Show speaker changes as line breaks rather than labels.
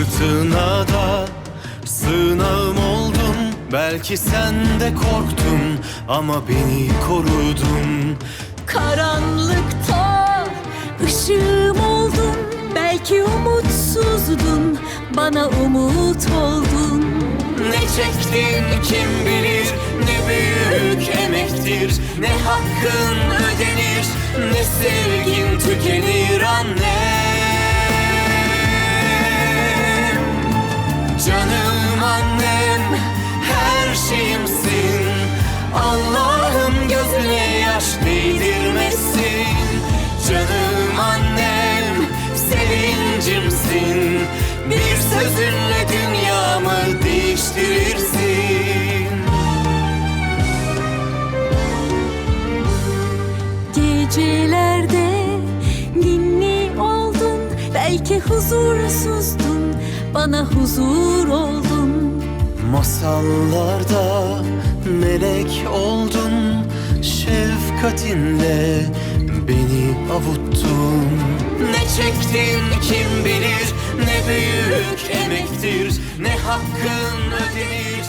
Fırtınada sığınağım oldun Belki sen de korktun ama beni korudun.
Karanlıkta ışığım oldun. Belki umutsuzdun. Bana umut oldun.
Ne çektin kim bilir Ne büyük emektir. Ne hakkın ödenir Canım annem Her şeyimsin. Allah'ım gözüne yaş değdirmesin. Canım annem Sevincimsin. Bir sözünle dünyamı değiştirirsin.
Gecelerde ninni oldun Belki huzursuzdun Bana huzur oldun.
Masallarda melek oldun. Şefkatinle beni avuttun. Ne çektin kim bilir? Ne büyük emektir. Ne hakkın ödenir